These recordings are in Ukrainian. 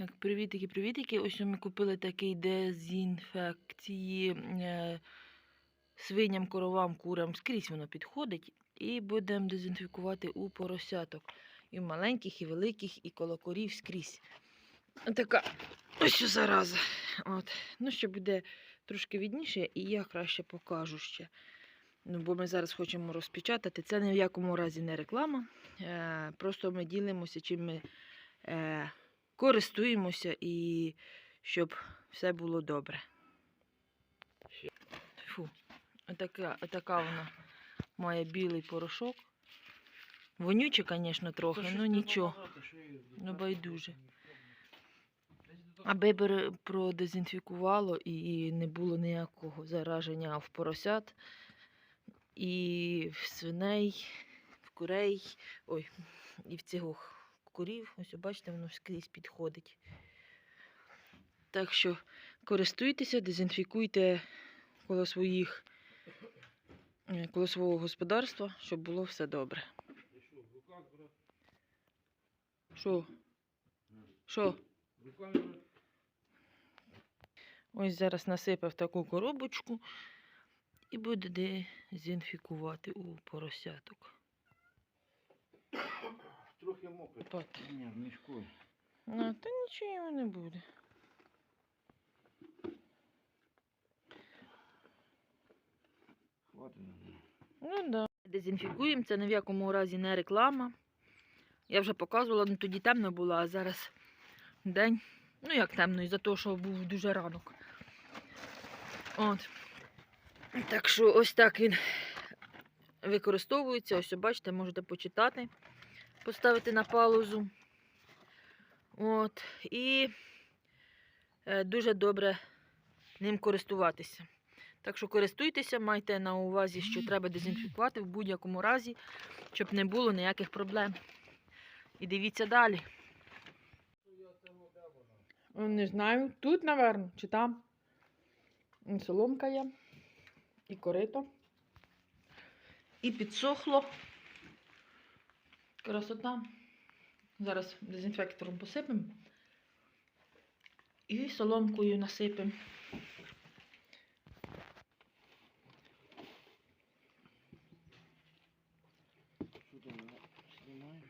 Так, привітики, привітики. Ось ми купили такий дезінфекції е, свиням, коровам, курам. Скрізь воно підходить. І будемо дезінфікувати у поросяток. І маленьких, і великих, і коло корів скрізь. Така ось що зараза. От. Ну, ще буде трошки відніше, і я краще покажу ще. Ну, бо ми зараз хочемо розпечатати. Це ні в якому разі не реклама. Е, просто ми ділимося, чим ми. Е, користуємося і щоб все було добре. Фу, отака, отака вона має білий порошок. Вонюче, звісно, трохи, ну нічого. Ну, байдуже. Аби продезінфікувало і не було ніякого зараження в поросят, і в свиней, в курей, ой, і в цих курів. Ось бачите, воно скрізь підходить. Так що користуйтеся, дезінфікуйте коло своїх, е, коло свого господарства, щоб було все добре. Що? Що? Ось зараз насипав таку коробочку і буде дезінфікувати у поросяток. Трохи мокре. От. Ні, в мішку. Ну, та нічого йому не буде. Хватить. Ну да. Дезінфікуємо, це ні в якому разі не реклама. Я вже показувала, ну тоді темно було, а зараз день. Ну як темно, із-за того, що був дуже ранок. От. Так що ось так він використовується. Ось, бачите, можете почитати, поставити на паузу. От. І е, дуже добре ним користуватися. Так що користуйтеся, майте на увазі, що треба дезінфікувати в будь-якому разі, щоб не було ніяких проблем. І дивіться далі. Не знаю, тут, напевно, чи там. Соломка є. І корито. І підсохло. Красота. Зараз дезінфектором посипемо. І соломкою насипемо.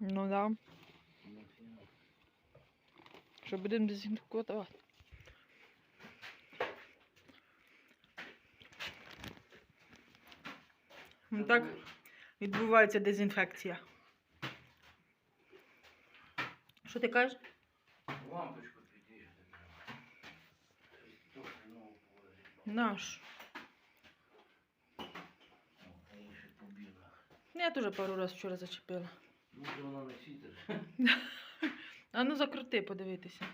Ну да. Що будемо дезінфікувати. Так відбувається дезінфекція. Що ти кажеш? Лампочку. Трохи. Наш. Я теж пару разів вчора зачепила. Може вона не світить. А ну закрути, подивитися.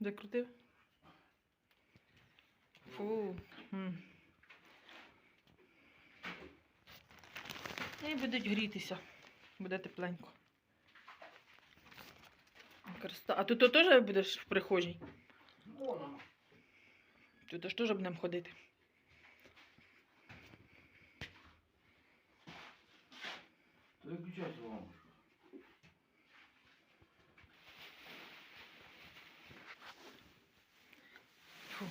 Закрутив? Фу. М. І будуть грітися. Буде тепленько. Красота. А тут то теж будеш в прихожій? Вона. Тут ж теж будемо ходити. То виключайся лампочку. Фу.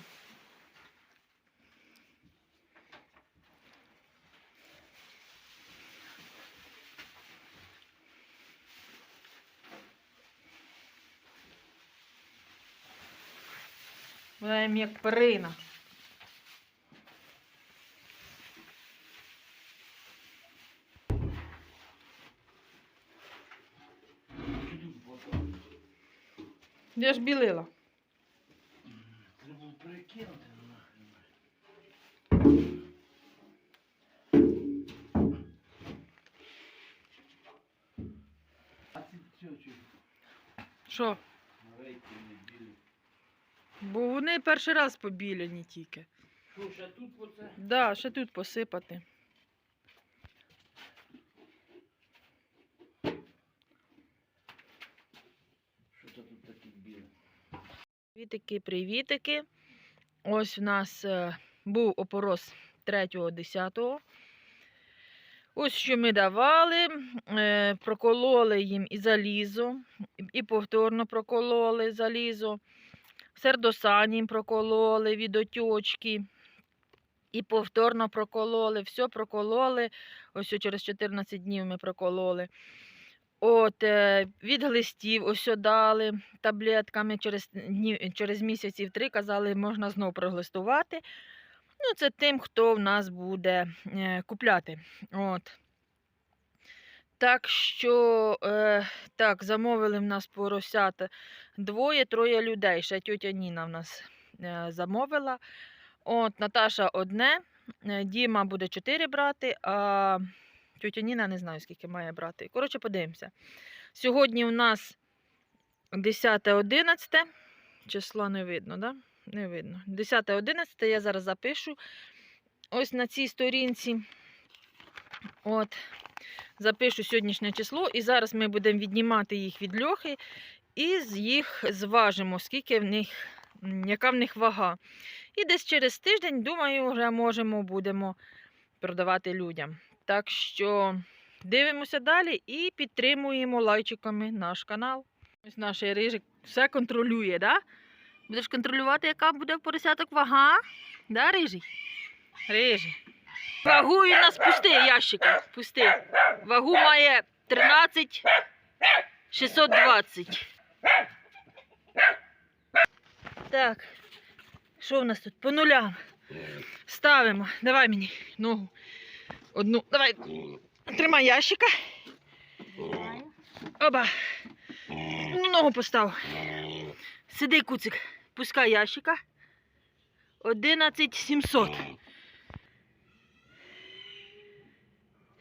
Вона їм як перина. Я ж білила. Треба було перекинути нахрен. Що, чи? Що? Рейки не білі. Бо вони перший раз побіляні тільки. Що, ще тут оце? Да, ще тут посипати. Що це тут таке біле? Привітики, привітики. Ось у нас е, був опорос 3.10. Ось що ми давали, е, прокололи їм і залізо, і повторно прокололи залізо, сердосан їм прокололи від отечки, і повторно прокололи, все прокололи. Ось через 14 днів ми прокололи. От, е, від глистів ось дали таблетками через, днів, через місяців три казали, можна знов проглистувати. Ну, це тим, хто в нас буде е, купляти. От. Так що, е, так, замовили в нас поросята двоє-троє людей. Ще тьотя Ніна в нас е, замовила. От, Наташа одне, е, Діма буде чотири брати, а тьотя Ніна не знаю, скільки має брати. Коротше, подивимося. Сьогодні у нас 10-11, числа не видно, да? Не видно. 10-11 я зараз запишу ось на цій сторінці. От, запишу сьогоднішнє число, і зараз ми будемо віднімати їх від льохи і їх зважимо, скільки в них, яка в них вага. І десь через тиждень, думаю, вже можемо будемо продавати людям. Так що дивимося далі і підтримуємо лайчиками наш канал. Ось наш рижик все контролює, да? Будеш контролювати, яка буде в поросяток вага? Да, рижий? Рижий. Вагу він нас пусти, ящика. Пусти. Вагу має 13 620. Так. Що в нас тут? По нулям. Ставимо. Давай мені ногу. Одну. Давай. Тримай ящика. Оба. Ну, ногу постав. Сиди, куцик. Пускай ящика. 11 700.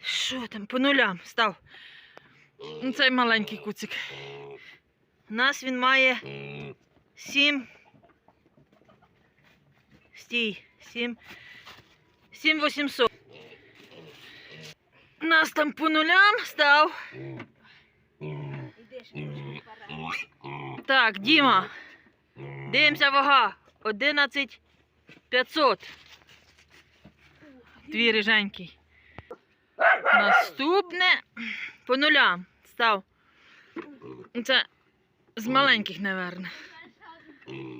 Що там? По нулям став. Ну, Цей маленький куцик. У нас він має 7. Стій. 7. 7 800. У нас там по нулям став. Так, Діма. Дивимося вага. 11 500. Твій риженький. Наступне по нулям став. Це з маленьких, напевно.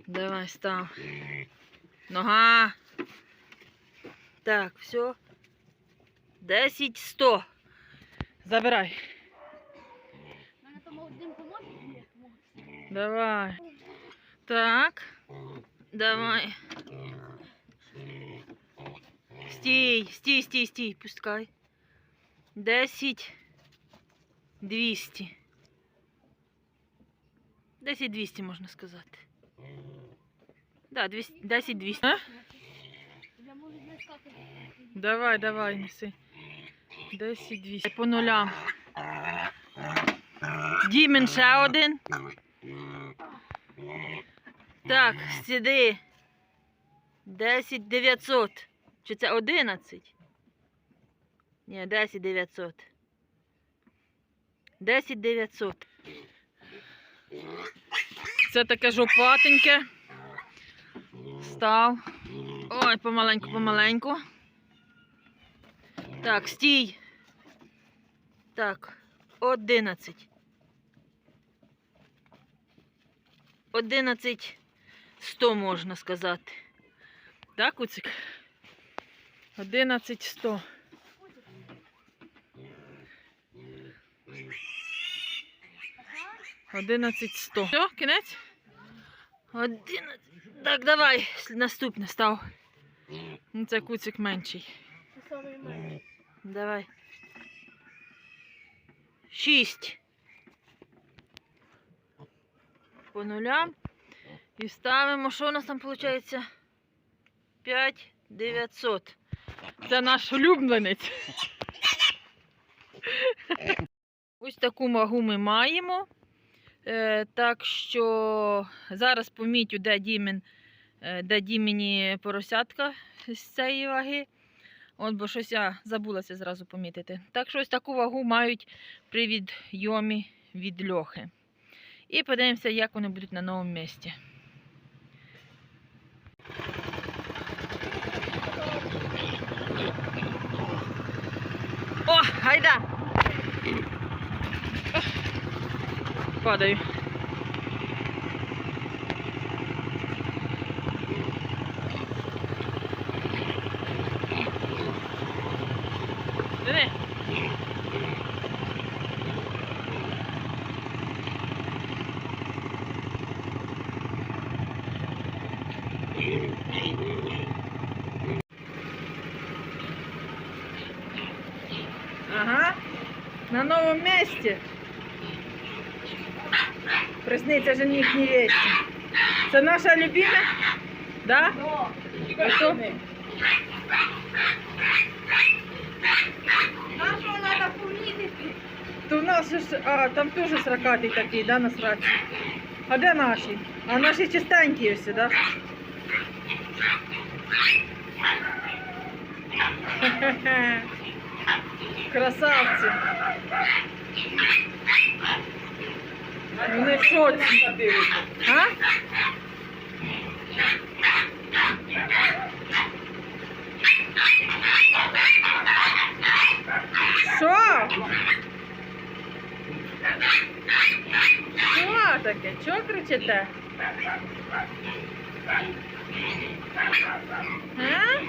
Давай став. Нога. Так, все. 10 100. Забирай. Давай. Так. Давай. Стій, стій, стій, стій, пускай. Десять. Двісті. Десять двісті можна сказати. Да, двісті, десять двісті. А? Я можу блискати. Давай, давай, неси. Десять двісті. По нулям. Дімен ще один. Так, сиди. 10 900. Чи це 11? Ні, 10 900. 10 900. Це таке жопатеньке. Став. Ой, помаленьку, помаленьку. Так, стій. Так, 11. 11 100 можна сказати. Так, Куцик? 11 100. Одинадцять сто. Все, кінець? Одинадцять. Так, давай, наступне став. Ну, це куцик менший. Давай. Шість. По нулям. І ставимо, що у нас там виходить? 5 900. Це наш улюбленець. Ось таку вагу ми маємо. Е, так що зараз помітю, де Дімін, е, де Дімені поросятка з цієї ваги. От, бо щось я забулася зразу помітити. Так що ось таку вагу мають при відйомі від льохи. І подивимося, як вони будуть на новому місці. О! гайда. Father. Присниться жених невесте. Це наша любима? Да? А то? Нашого треба помітити. То нас же ж, а, там теж сракатий такий, да, на сраці. А де наші? А наші чистенькі ось, да? Хе-хе-хе. Красавці. Вони в шоці. А? Що? Що таке? Чого кричите? А?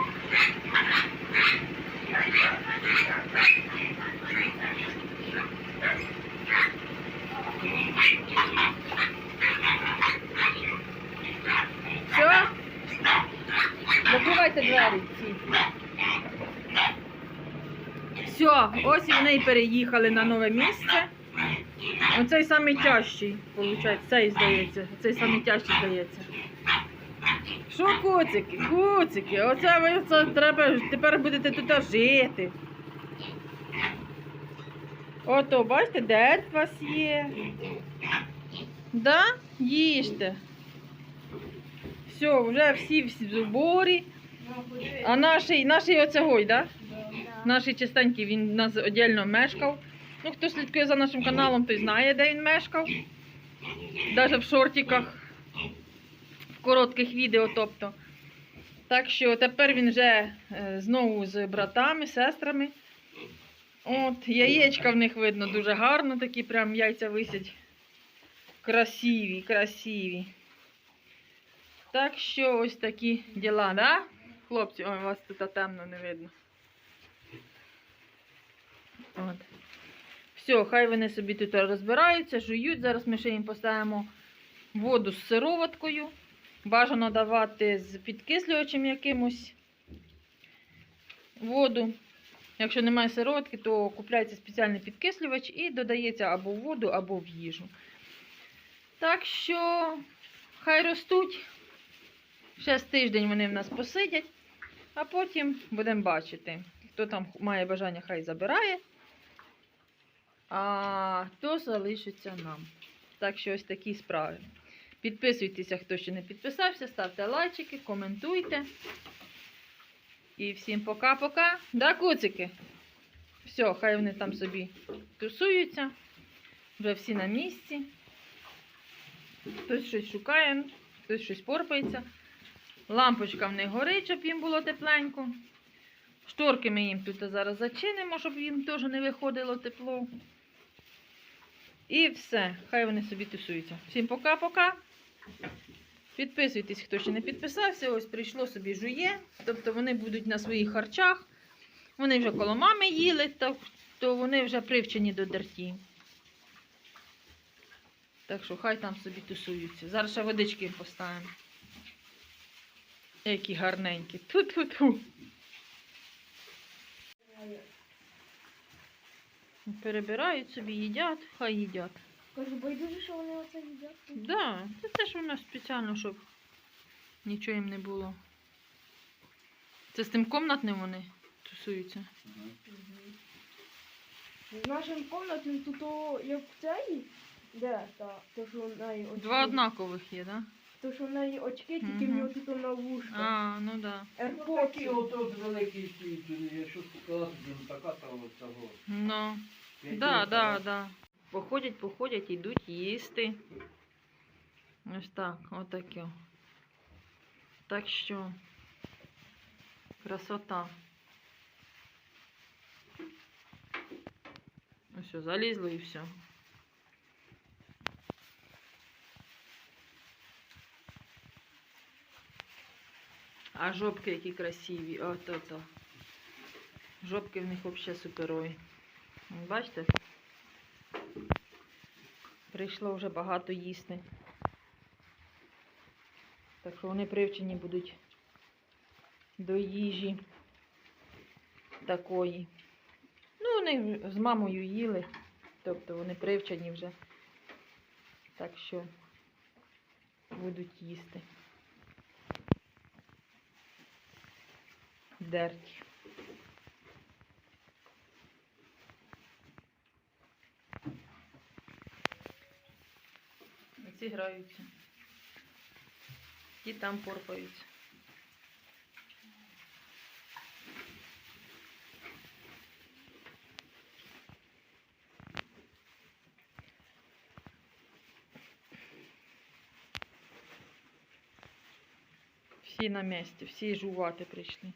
Що? Закривайте двері. Все, ось вони і переїхали на нове місце. Оцей самий тяжчий, виходить, цей здається. Цей самий тяжчий здається. Що куцики, куцики, оце ви це треба, тепер будете тут жити. Ото, бачите, дед у вас є. Да? Їжте. Все, вже всі в зборі. А наший оцегой, да? Наш чистенький, він у нас віддільно мешкав. Ну, хто слідкує за нашим каналом, той знає, де він мешкав. Навіть в шортиках, в коротких відео, тобто. Так що тепер він вже е, знову з братами, сестрами. От, яєчка в них видно дуже гарно, такі прям яйця висять. Красиві, красиві. Так що ось такі діла, да? Хлопці, ой, вас тут темно не видно. От. Все, хай вони собі тут розбираються, жують. Зараз ми ще їм поставимо воду з сироваткою. Бажано давати з підкислювачем якимось воду. Якщо немає сироватки, то купляється спеціальний підкислювач і додається або в воду, або в їжу. Так що хай ростуть. Ще з тиждень вони в нас посидять, а потім будемо бачити. Хто там має бажання, хай забирає. А то залишиться нам. Так що ось такі справи. Підписуйтеся, хто ще не підписався, ставте лайчики, коментуйте. І всім пока-пока. Да, куцики? Все, хай вони там собі тусуються. Вже всі на місці. Хтось щось шукає, хтось щось порпається. Лампочка в них горить, щоб їм було тепленько. Шторки ми їм тут зараз зачинимо, щоб їм теж не виходило тепло. І все. Хай вони собі тусуються. Всім пока-пока. Підписуйтесь, хто ще не підписався. Ось прийшло собі жує. Тобто вони будуть на своїх харчах. Вони вже коло мами їли, то, то вони вже привчені до дерті. Так що хай там собі тусуються. Зараз ще водички поставимо. Які гарненькі. Ту-ту-ту. Перебирають собі, їдять, хай їдять. Кажу, байдуже, що вони оце їдять. Да, це те, що воно спеціально, щоб нічого їм не було. Це з тим комнатним вони тусуються. З нашим комнатним тут то, як в цей, де та, то, що в неї очки. Два однакових є, да? То, що в неї очки, тільки в Мгм. нього тут на вушка. А, ну да. Ну, такі от от великий стоїть, якщо сказати, то така та от того. Ну, да, да, да. Походять, походять, йдуть їсти. Ось так, отаке. Так що красота. Все, залізло і все. А жопки які красиві. От ото. Жопки в них взагалі суперові. Бачите? Прийшло вже багато їсти. Так що вони привчені будуть до їжі такої. Ну, вони з мамою їли, тобто вони привчені вже. Так що будуть їсти. Дерть. Ці граються. Ті там порпаються. Всі на місці, всі жувати прийшли.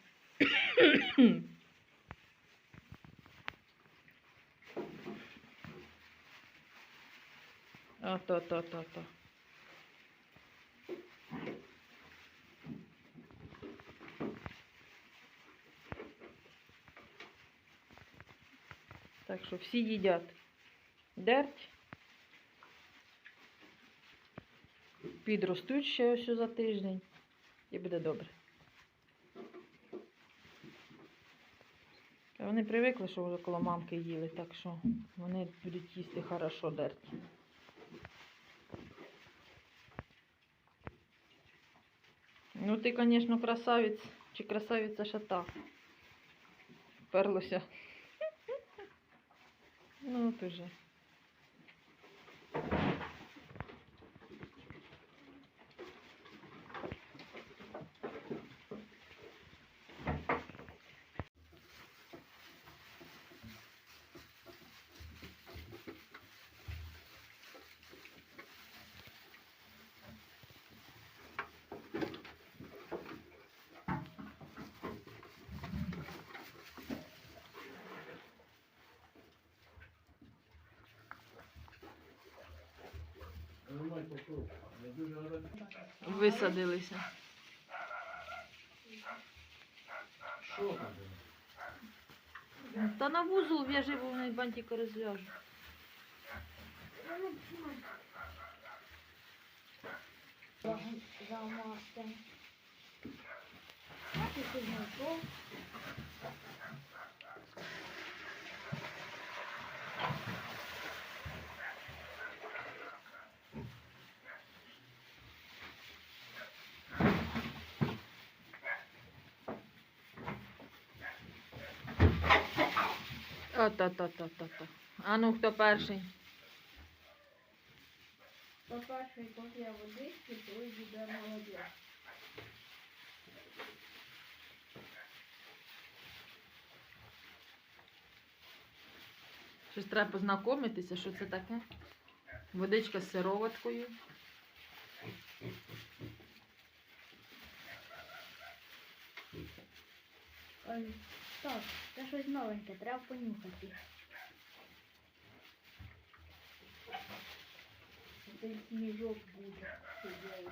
А-то-то-то-то. Так що всі їдять дерть. Підростуть ще ось за тиждень і буде добре. Вони привикли, що вже коло мамки їли, так що вони будуть їсти хорошо дерть. Ну ти, звісно, красавець чи красавиця шата. Перлося. Ну, от уже. Висадилися. Що там? Та на вузол в'яжи, бо вони бантика розв'яжуть. Замастим. А ти тут знайшов? О-та-та-та-та-та. А ну хто перший? По перший поп'є водички, той буде молодець. Щось треба познайомитися, що це таке? Водичка з сироваткою. Ой, Так, це щось новеньке, треба понюхати. Цей сніжок буде сидіти.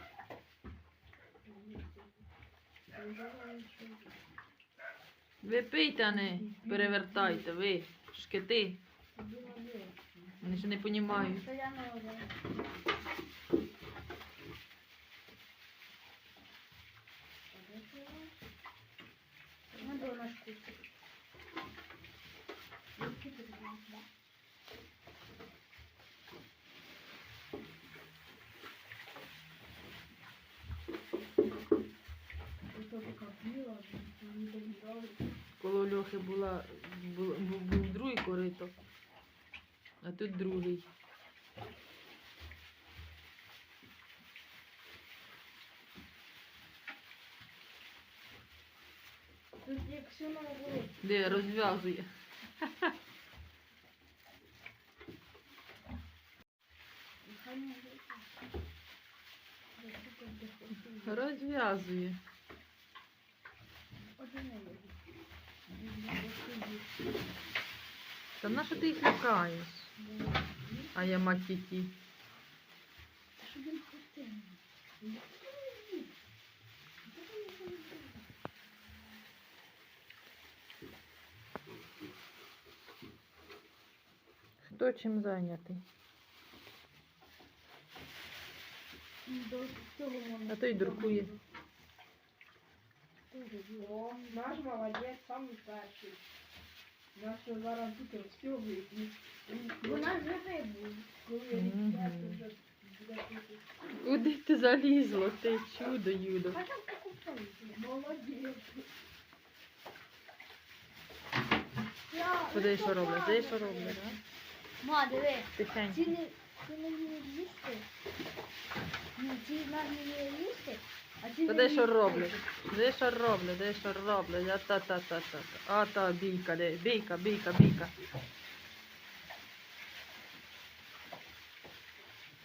Ви пийте, а не перевертайте, ви, шкети. Вони ще не розуміють. Що я не. Надо наш. Ото така біла, мені так нравиться. Коло Льохи була, був, був, другий корито, а тут другий. Тут як все наоборот. Де розв'язує. Розв'язує. Та на що ти їх лякаєш? А я мать тіті. Та що він хотів? Хто чим зайнятий? А той дуркує. О, наш молодець, самий перший. Наш зараз тут розстягують. Вона живе буде. Коли я вже буде тут. Куди ти залізло? Ти чудо, Юдо. А там покупають. Молодець. Куди що роблять? Де що роблять? Ма, диви. Тихенько. Ці не, де що роблять? Де що роблять? Де що роблять? А та та та та. А та бійка, де? Бійка, бійка, бійка.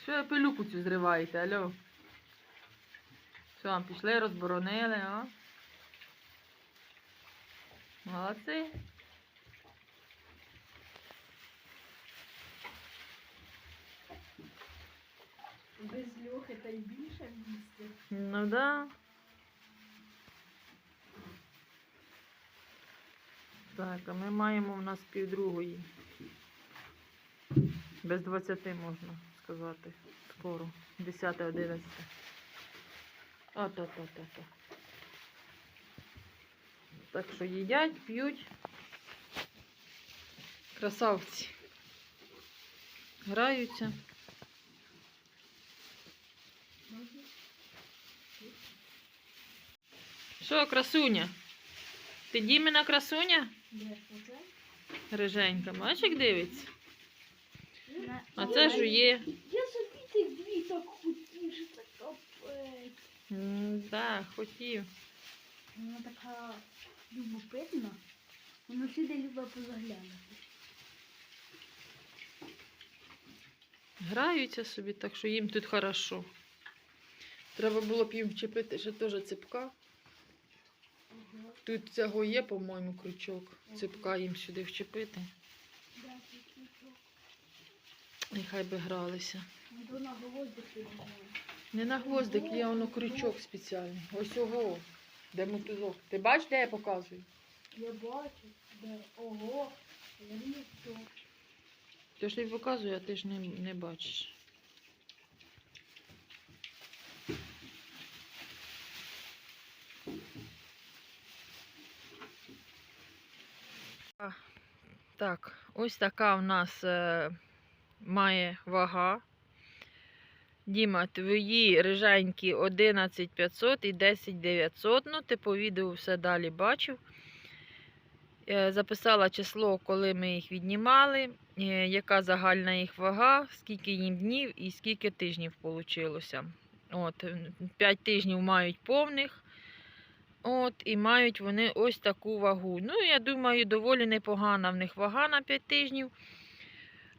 Що ви пилюку цю зриваєте, алло? Що, пішли, розборонили, а? Молодці. Без Льохи та й більше місця. Ну да. Так, а ми маємо в нас півдругої. Без 20 можна сказати. Скоро. 10 11 А та та та та. Так що їдять, п'ють. Красавці. Граються. Що, красуня? Ти Діміна красуня? Риженька, як дивиться? А це жує. Я собі цих дві так хотів, що це капець. Да, хотів. Вона така любопитна. Вона всюди любить позаглянути. Граються собі, так що їм тут хорошо. Треба було б їм вчепити ще теж ципка. Тут цього є, по-моєму, крючок. Ципка їм сюди вчепити. Да, крючок. І хай би гралися. Ну. Не на гвоздик, є воно крючок спеціальний. Ось ого. Де мотузок? Ти бачиш, де я показую? Я бачу, де ого. Я ж тобі показую, а ти ж не, не бачиш. А, Так, ось така в нас е, має вага. Діма, твої риженькі 11500 і 10900. Ну, ти по відео все далі бачив. Е, Записала число, коли ми їх віднімали, е, яка загальна їх вага, скільки їм днів і скільки тижнів вийшло. От, 5 тижнів мають повних. От, і мають вони ось таку вагу. Ну, я думаю, доволі непогана в них вага на 5 тижнів.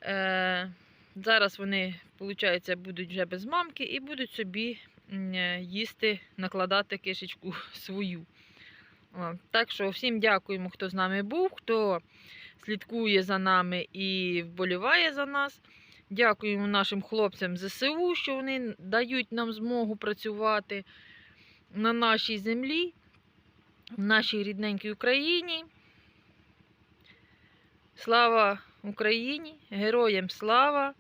Е, зараз вони, виходить, будуть вже без мамки і будуть собі е, їсти, накладати кишечку свою. Так що всім дякуємо, хто з нами був, хто слідкує за нами і вболіває за нас. Дякуємо нашим хлопцям ЗСУ, що вони дають нам змогу працювати на нашій землі, в нашій рідненькій Україні. Слава Україні! Героям слава!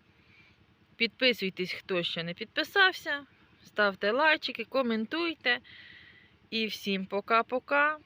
Підписуйтесь, хто ще не підписався. Ставте лайчики, коментуйте. І всім пока-пока.